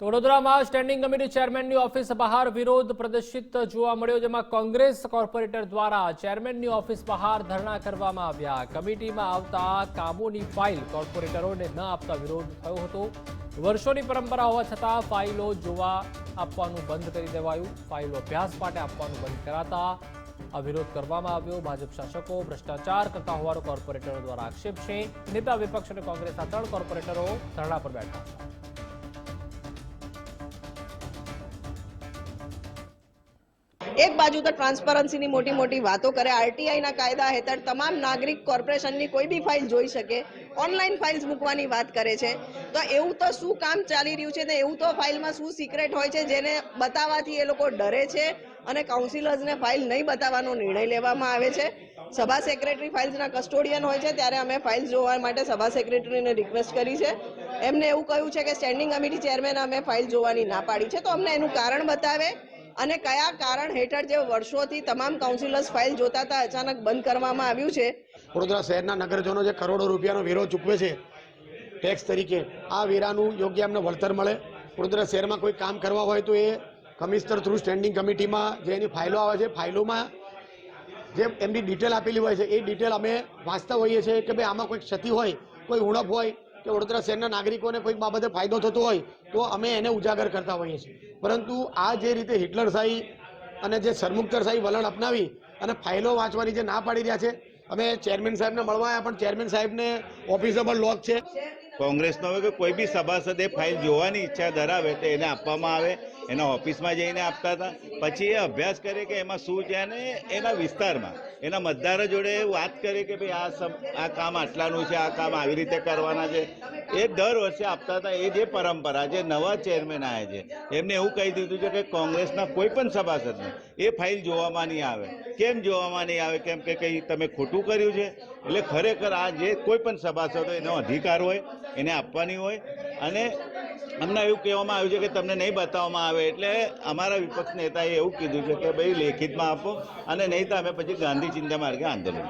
તો વડોદરામાં standing committee ચેરમેનની office બહાર વિરોધ પ્રદર્શિત જોવા મળ્યો, જેમાં કોંગ્રેસ કોર્પોરેટર દ્વારા ચેરમેનની ઓફિસ બહાર ધરણા કરવામાં આવ્યા. કમિટીમાં આવતા કામોની ફાઇલ કોર્પોરેટરોને ન આપતા વિરોધ થયો હતો. વર્ષોની પરંપરા હોવા છતાં ફાઇલો જોવા આપવાનું બંધ કરી દેવાયું. ફાઇલો અભ્યાસ માટે આપવાનું બંધ કરાતા આ વિરોધ કરવામાં આવ્યો. ભાજપ શાસકો, ભ્રષ્ટાચાર કરતા હોવાનો કોર્પોરેટરો દ્વારા આક્ષેપ છે. નેતા વિપક્ષ અને કોંગ્રેસના ત્રણ કોર્પોરેટરો ધરણા પર બેઠા. હતા એક બાજુ તો ટ્રાન્સપરન્સીની મોટી મોટી વાતો કરે આરટીઆઈના કાયદા હેઠળ તમામ નાગરિક કોર્પોરેશનની કોઈ બી ફાઇલ જોઈ શકે ઓનલાઈન ફાઇલ્સ મૂકવાની વાત કરે છે. તો એવું તો શું કામ ચાલી રહ્યું છે ને એવું તો ફાઇલમાં શું સિક્રેટ હોય છે જેને બતાવવાથી એ લોકો ડરે છે અને કાઉન્સિલર્સને ફાઇલ નહીં બતાવવાનો નિર્ણય લેવામાં આવે છે. સભા સેક્રેટરી ફાઇલ્સના કસ્ટોડિયન હોય છે ત્યારે અમે ફાઇલ્સ જોવા માટે સભા સેક્રેટરીને રિક્વેસ્ટ કરી છે. એમને એવું કહ્યું છે કે સ્ટેન્ડિંગ કમિટી ચેરમેન અમે ફાઇલ જોવાની ના પાડી છે. તો અમને એનું કારણ બતાવે. અને કયા કારણ હેઠળ જે વર્ષોથી તમામ કાઉન્સિલર્સ ફાઇલ જોતા હતા, અચાનક બંધ કરવામાં આવ્યું છે? વડોદરા શહેરના નગરજનો જે કરોડો રૂપિયાનો વેરો ચૂકવે છે ટેક્સ તરીકે, આ વેરાનું યોગ્ય એમને વળતર મળે. વડોદરા શહેરમાં કોઈ કામ કરવા હોય તો એ કમિશનર થ્રુ સ્ટેન્ડિંગ કમિટીમાં જે એની ફાઇલો આવે છે, ફાઇલોમાં જે એમની ડિટેલ આપેલી હોય છે, એ ડિટેલ અમે વાંચતા હોઈએ છીએ કે ભાઈ આમાં કોઈ ક્ષતિ હોય, કોઈ ઉણપ હોય, કે વડોદરા શહેરના નાગરિકોને કોઈ બાબતે ફાયદો થતો હોય, તો અમે એને ઉજાગર કરતા હોઈએ છીએ. પરંતુ આ જે રીતે હિટલરશાહી અને જે સરમુખતરશાહી વલણ અપનાવી અને ફાઇલો વાંચવાની જે ના પાડી રહ્યા છે અમે ચેરમેન સાહેબને મળવા આવ્યા, પણ ચેરમેન સાહેબને ઓફિસે પણ લોક છે. કોંગ્રેસનો હવે કોઈ બી સભાસદ ફાઇલ જોવાની ઈચ્છા ધરાવે તો એને આપવામાં આવે, એના ઓફિસમાં જઈને આપતા હતા. પછી એ અભ્યાસ કરે કે એમાં શું છે અને એના વિસ્તારમાં. એના મતદારો જોડે વાત કરે કે ભાઈ આ આ કામ આટલાનું છે, આ કામ આવી રીતે કરવાના છે. એ દર વર્ષે આપતા હતા, એ જે પરંપરા જે નવા ચેરમેન આવ્યા છે. એમને એવું કહી દીધું છે કે કોંગ્રેસના કોઈ પણ સભાસદને એ ફાઇલ જોવામાં નહીં આવે. કેમ જોવામાં નહીં આવે? કેમ કે કંઈ તમે ખોટું કર્યું છે? એટલે ખરેખર આ જે કોઈ પણ સભાસદ હોય એનો અધિકાર હોય, એને આપવાની હોય. અને અમને એવું કહેવામાં આવ્યું છે કે તમને નહીં બતાવવામાં આવે એટલે અમારા વિપક્ષ નેતાએ એવું કીધું છે કે ભાઈ લેખિતમાં આપો અને નહીં તો અમે પછી ગાંધી ચિંતા માર્ગે આંદોલન